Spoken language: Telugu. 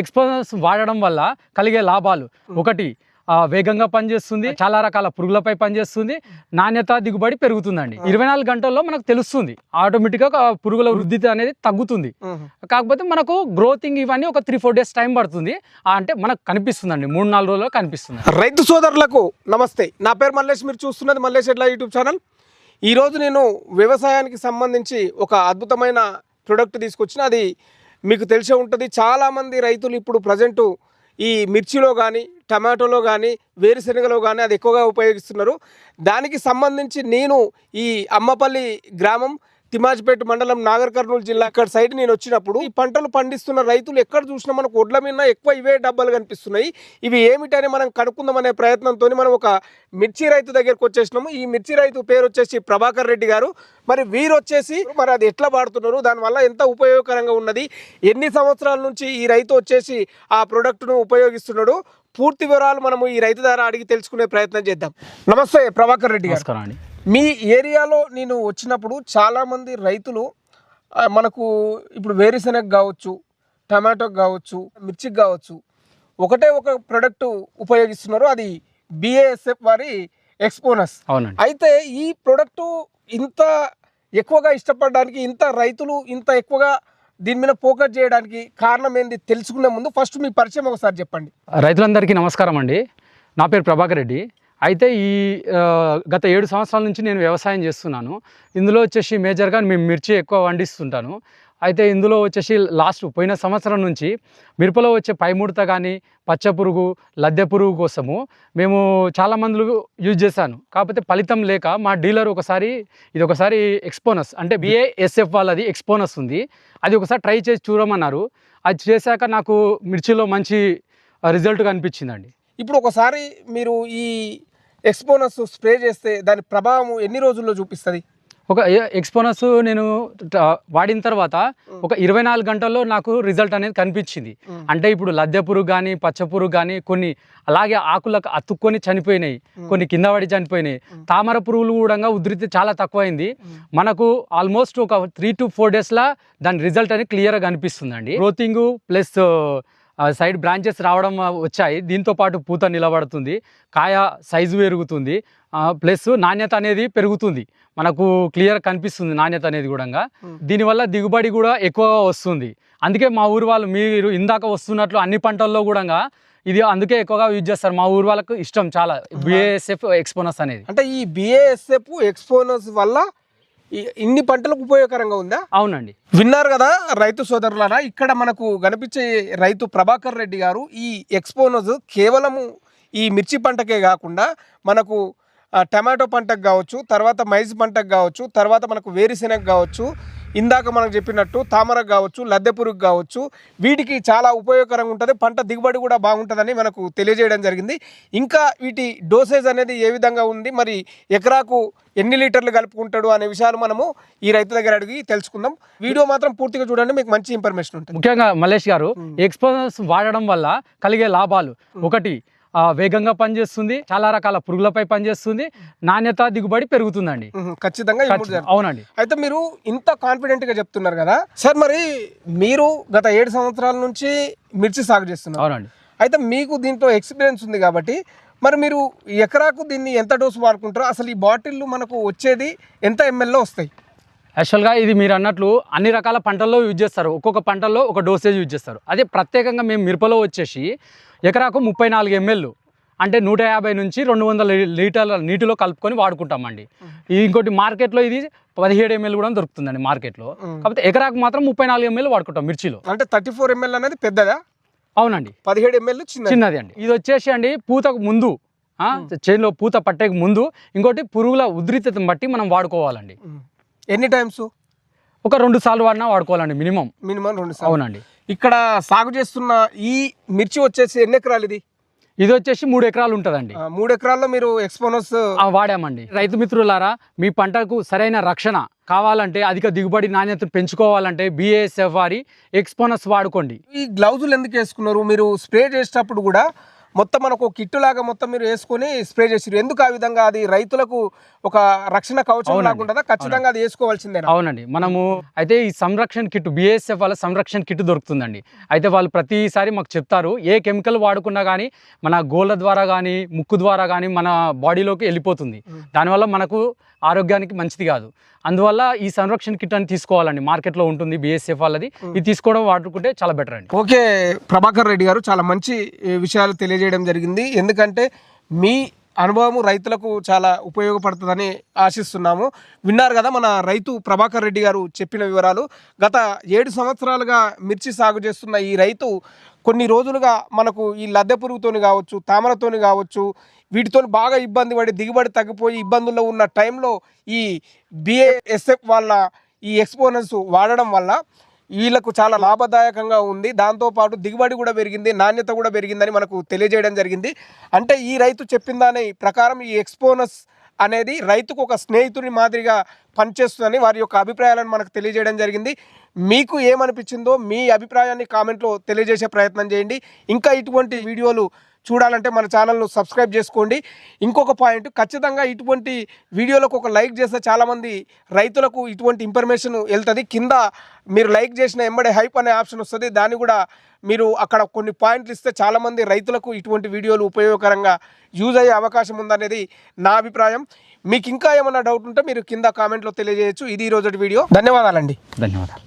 ఎక్స్పోనస్ వాడడం వల్ల కలిగే లాభాలు. ఒకటి వేగంగా పనిచేస్తుంది చాలా రకాల పురుగులపై పనిచేస్తుంది నాణ్యత దిగుబడి పెరుగుతుందండి. ఇరవై నాలుగు గంటల్లో మనకు తెలుస్తుంది ఆటోమేటిక్గా పురుగుల వృద్ధి అనేది తగ్గుతుంది. కాకపోతే మనకు గ్రోతింగ్ ఇవన్నీ ఒక త్రీ ఫోర్ డేస్ టైం పడుతుంది. అంటే మనకు కనిపిస్తుందండి మూడు నాలుగు రోజుల్లో కనిపిస్తుంది. రైతు సోదరులకు నమస్తే. నా పేరు మల్లేష్ మీరు చూస్తున్నది మల్లేష్ ఎట్లా యూట్యూబ్ ఛానల్. ఈరోజు నేను వ్యవసాయానికి సంబంధించి ఒక అద్భుతమైన ప్రొడక్ట్ తీసుకొచ్చిన అది మీకు తెలిసే ఉంటుంది చాలామంది రైతులు ఇప్పుడు ప్రజెంటు ఈ మిర్చిలో కానీ టమాటోలో కానీ వేరుశనగలో కానీ అది ఎక్కువగా ఉపయోగిస్తున్నారు. దానికి సంబంధించి నేను ఈ అమ్మపల్లి గ్రామం తిమాజ్పేట మండలం నాగర్ కర్నూలు జిల్లా అక్కడ సైడ్ నేను వచ్చినప్పుడు ఈ పంటలు పండిస్తున్న రైతులు ఎక్కడ చూసినా మనకు ఒడ్ల మీద ఎక్కువ ఇవే డబ్బాలు కనిపిస్తున్నాయి. ఇవి ఏమిటని మనం కనుక్కుందామనే ప్రయత్నంతో మనం ఒక మిర్చి రైతు దగ్గరకు వచ్చేసినాము. ఈ మిర్చి రైతు పేరు వచ్చేసి ప్రభాకర్ రెడ్డి గారు. మరి వీరు వచ్చేసి మరి అది ఎట్లా వాడుతున్నారు? దానివల్ల ఎంత ఉపయోగకరంగా ఉన్నది? ఎన్ని సంవత్సరాల నుంచి ఈ రైతు వచ్చేసి ఆ ప్రోడక్ట్ను ఉపయోగిస్తున్నాడు? పూర్తి వివరాలు మనము ఈ రైతు ద్వారా అడిగి తెలుసుకునే ప్రయత్నం చేద్దాం. నమస్తే ప్రభాకర్ రెడ్డి గారు. మీ ఏరియాలో నేను వచ్చినప్పుడు చాలామంది రైతులు మనకు ఇప్పుడు వేరుశెనగ కావచ్చు టమాటోకి కావచ్చు మిర్చికి కావచ్చు ఒకటే ఒక ప్రొడక్ట్ ఉపయోగిస్తున్నారు. అది బిఏఎస్ఎఫ్ వారి ఎక్స్పోనస్ అవునండి. అయితే ఈ ప్రొడక్ట్ ఇంత ఎక్కువగా ఇష్టపడడానికి ఇంత రైతులు ఇంత ఎక్కువగా దీని మీద ఫోకస్ చేయడానికి కారణం ఏంది తెలుసుకునే ముందు ఫస్ట్ మీ పరిచయం ఒకసారి చెప్పండి. రైతులందరికీ నమస్కారం అండి. నా పేరు ప్రభాకర్ రెడ్డి. అయితే ఈ గత ఏడు సంవత్సరాల నుంచి నేను వ్యవసాయం చేస్తున్నాను. ఇందులో వచ్చేసి మేజర్గా మేము మిర్చి ఎక్కువ పండిస్తుంటాను. అయితే ఇందులో వచ్చేసి లాస్ట్ పోయిన సంవత్సరం నుంచి మిరపలో వచ్చే పైముడత కానీ పచ్చ పురుగు లద్దె పురుగు కోసము మేము చాలా మందులు యూజ్ చేశాను. కాకపోతే ఫలితం లేక మా డీలర్ ఒకసారి ఇది ఒకసారి ఎక్స్పోనస్ అంటే బిఏఎస్ఎఫ్ వాళ్ళది ఎక్స్పోనస్ ఉంది. అది ఒకసారి ట్రై చేసి చూడమన్నారు. అది చేశాక నాకు మిర్చిలో మంచి రిజల్ట్ కనిపించిందండి. ఇప్పుడు ఒకసారి మీరు ఈ ఎక్స్పోనస్ స్ప్రే చేస్తే దాని ప్రభావం ఎన్ని రోజుల్లో చూపిస్తుంది? ఒక ఎక్స్పోనస్ నేను వాడిన తర్వాత ఒక ఇరవై నాలుగు గంటల్లో నాకు రిజల్ట్ అనేది కనిపించింది. అంటే ఇప్పుడు లద్దె పురుగు కానీ పచ్చ పురుగు కానీ కొన్ని అలాగే ఆకులకు అతుక్కొని చనిపోయినాయి. కొన్ని కింద పడి చనిపోయినాయి. తామర పురుగులు కూడా ఉధృతి చాలా తక్కువైంది. మనకు ఆల్మోస్ట్ ఒక త్రీ టు ఫోర్ డేస్లో దాని రిజల్ట్ అనేది క్లియర్గా కనిపిస్తుందండి. గ్రోతింగ్ ప్లస్ సైడ్ బ్రాంచెస్ రావడం వచ్చాయి. దీంతో పాటు పూత నిలబడుతుంది. కాయ సైజు పెరుగుతుంది. ప్లస్ నాణ్యత అనేది పెరుగుతుంది. మనకు క్లియర్ కనిపిస్తుంది నాణ్యత అనేది కూడా. దీనివల్ల దిగుబడి కూడా ఎక్కువగా వస్తుంది. అందుకే మా ఊరు వాళ్ళు మీరు ఇందాక వస్తున్నట్లు అన్ని పంటల్లో కూడా ఇది అందుకే ఎక్కువగా యూజ్ చేస్తారు. మా ఊరు వాళ్ళకు ఇష్టం చాలా. బిఏఎస్ఎఫ్ ఎక్స్పోనస్ అనేది. అంటే ఈ బిఏఎస్ఎఫ్ ఎక్స్పోనస్ వల్ల ఇన్ని పంటలకు ఉపయోగకరంగా ఉందా? అవునండి. విన్నారు కదా రైతు సోదరులారా ఇక్కడ మనకు కనిపించే రైతు ప్రభాకర్ రెడ్డి గారు ఈ ఎక్స్పోనస్ కేవలము ఈ మిర్చి పంటకే కాకుండా మనకు టమాటో పంటకు కావచ్చు తర్వాత మైజ్ పంటకు కావచ్చు తర్వాత మనకు వేరుశెనగ కావచ్చు ఇందాక మనకు చెప్పినట్టు తామరకు కావచ్చు లద్దె పురుగు కావచ్చు వీటికి చాలా ఉపయోగకరంగా ఉంటుంది. పంట దిగుబడి కూడా బాగుంటుందని మనకు తెలియజేయడం జరిగింది. ఇంకా వీటి డోసేజ్ అనేది ఏ విధంగా ఉంది? మరి ఎకరాకు ఎన్ని లీటర్లు కలుపుకుంటాడు అనే విషయాలు మనము ఈ రైతు దగ్గర అడిగి తెలుసుకుందాం. వీడియో మాత్రం పూర్తిగా చూడండి మీకు మంచి ఇన్ఫర్మేషన్ ఉంటుంది. ముఖ్యంగా మల్లేష్ గారు. ఎక్స్పోనస్ వాడడం వల్ల కలిగే లాభాలు. ఒకటి వేగంగా పనిచేస్తుంది చాలా రకాల పురుగులపై పనిచేస్తుంది నాణ్యత దిగుబడి పెరుగుతుందండి. ఖచ్చితంగా. అవునండి. అయితే మీరు ఇంత కాన్ఫిడెంట్గా చెప్తున్నారు కదా సార్ మరి మీరు గత ఏడు సంవత్సరాల నుంచి మిర్చి సాగు చేస్తున్నారు. అవునండి. అయితే మీకు దీంట్లో ఎక్స్పీరియన్స్ ఉంది కాబట్టి మరి మీరు ఎకరాకు దీన్ని ఎంత డోసు వాడుకుంటారో అసలు ఈ బాటిల్ మనకు వచ్చేది ఎంత ఎంఎల్లో వస్తాయి? యాక్చువల్గా ఇది మీరు అన్నట్లు అన్ని రకాల పంటల్లో యూజ్ చేస్తారు. ఒక్కొక్క పంటల్లో ఒక డోసేజ్ యూజ్ చేస్తారు. అదే ప్రత్యేకంగా మేము మిరపలో వచ్చేసి ఎకరాకు ముప్పై నాలుగు ఎంఎల్ అంటే నూట యాభై నుంచి రెండు వందల లీటర్ల నీటిలో కలుపుకొని వాడుకుంటామండి. ఇంకోటి మార్కెట్లో ఇది పదిహేడు ఎంఎల్ కూడా దొరుకుతుందండి మార్కెట్లో. కాకపోతే ఎకరాకు మాత్రం ముప్పై నాలుగు ఎంఎల్ వాడుకుంటాం మిర్చిలో. అంటే థర్టీ ఫోర్ ఎంఎల్ అనేది పెద్దదా? అవునండి. పదిహేడు ఎంఎల్ చిన్న చిన్నది. అండి. ఇది వచ్చేసి అండి పూతకు ముందు చేనులో పూత పట్టేకి ముందు ఇంకోటి పురుగుల ఉధృతతను బట్టి మనం వాడుకోవాలండి. ఎన్ని టైమ్స్? ఒక రెండు సార్లు వాడినా వాడుకోవాలండి మినిమం. మినిమం రెండు సార్లు. అవునండి. ఇక్కడ సాగు చేస్తున్న ఈ మిర్చి వచ్చేసి ఎన్ని ఎకరాలు ఇది ఇది వచ్చేసి మూడు ఎకరాలు ఉంటుందండి. మూడు ఎకరాల్లో మీరు ఎక్స్పోనస్ ఆ, వాడామండి. రైతు మిత్రులారా మీ పంటకు సరైన రక్షణ కావాలంటే అధిక దిగుబడి నాణ్యతను పెంచుకోవాలంటే బిఏఎస్ఎఫ్ వారి ఎక్స్పోనస్ వాడుకోండి. ఈ గ్లౌజులు ఎందుకు వేసుకున్నారు? మీరు స్ప్రే చేసేటప్పుడు కూడా మొత్తం మనకు కిట్టు లాగా మొత్తం మీరు వేసుకొని స్ప్రే చేసిరు ఎందుకు ఆ విధంగా అది రైతులకు ఒక రక్షణ కవచం అవునండి. లాగా ఉంటుందా? ఖచ్చితంగా అది వేసుకోవాల్సిందేనా? అవునండి. మనము అయితే ఈ సంరక్షణ కిట్ బిఎస్ఎఫ్ వాళ్ళ సంరక్షణ కిట్ దొరుకుతుందండి. అయితే వాళ్ళు ప్రతిసారి మాకు చెప్తారు ఏ కెమికల్ వాడుకున్నా కానీ మన గోళ్ళ ద్వారా కానీ ముక్కు ద్వారా కానీ మన బాడీలోకి వెళ్ళిపోతుంది. దానివల్ల మనకు ఆరోగ్యానికి మంచిది కాదు. అందువల్ల ఈ సంరక్షణ కిట్ అని తీసుకోవాలండి. మార్కెట్లో ఉంటుంది బిఎస్ఎఫ్ వాళ్ళది. ఇది తీసుకోవడం వాడుకుంటే చాలా బెటర్ అండి. ఓకే ప్రభాకర్ రెడ్డి గారు చాలా మంచి విషయాలు తెలియజేయడం జరిగింది. ఎందుకంటే మీ అనుభవం రైతులకు చాలా ఉపయోగపడుతుందని ఆశిస్తున్నాము. విన్నారు కదా మన రైతు ప్రభాకర్ రెడ్డి గారు చెప్పిన వివరాలు. గత ఏడు సంవత్సరాలుగా మిర్చి సాగు చేస్తున్న ఈ రైతు కొన్ని రోజులుగా మనకు ఈ లద్దె పురుగుతోని కావచ్చు తామరతోని కావచ్చు వీటితో బాగా ఇబ్బంది పడి దిగుబడి తగ్గిపోయి ఇబ్బందుల్లో ఉన్న టైంలో ఈ బిఏఎస్ఎఫ్ వాళ్ళ ఈ ఎక్స్పోనెన్స్ వాడడం వల్ల వీళ్ళకు చాలా లాభదాయకంగా ఉంది. దాంతోపాటు దిగుబడి కూడా పెరిగింది నాణ్యత కూడా పెరిగిందని మనకు తెలియజేయడం జరిగింది. అంటే ఈ రైతు చెప్పిన దాని ప్రకారం ఈ ఎక్స్పోనస్ అనేది రైతుకు ఒక స్నేహితుని మాదిరిగా పనిచేస్తుందని వారి యొక్క అభిప్రాయాలను మనకు తెలియజేయడం జరిగింది. మీకు ఏమనిపించిందో మీ అభిప్రాయాన్ని కామెంట్లో తెలియజేసే ప్రయత్నం చేయండి. ఇంకా ఇటువంటి వీడియోలు చూడాలంటే మన ఛానల్ను సబ్స్క్రైబ్ చేసుకోండి. ఇంకొక పాయింట్ ఖచ్చితంగా ఇటువంటి వీడియోలకు ఒక లైక్ చేస్తే చాలామంది రైతులకు ఇటువంటి ఇన్ఫర్మేషన్ వెళ్తుంది. కింద మీరు లైక్ చేసిన ఎంబడే హైప్ అనే ఆప్షన్ వస్తుంది. దాన్ని కూడా మీరు అక్కడ కొన్ని పాయింట్లు ఇస్తే చాలామంది రైతులకు ఇటువంటి వీడియోలు ఉపయోగకరంగా యూజ్ అయ్యే అవకాశం ఉందనేది నా అభిప్రాయం. మీకు ఇంకా ఏమైనా డౌట్ ఉంటే మీరు కింద కామెంట్లో తెలియజేయచ్చు. ఇది ఈరోజు వీడియో. ధన్యవాదాలండి. ధన్యవాదాలు.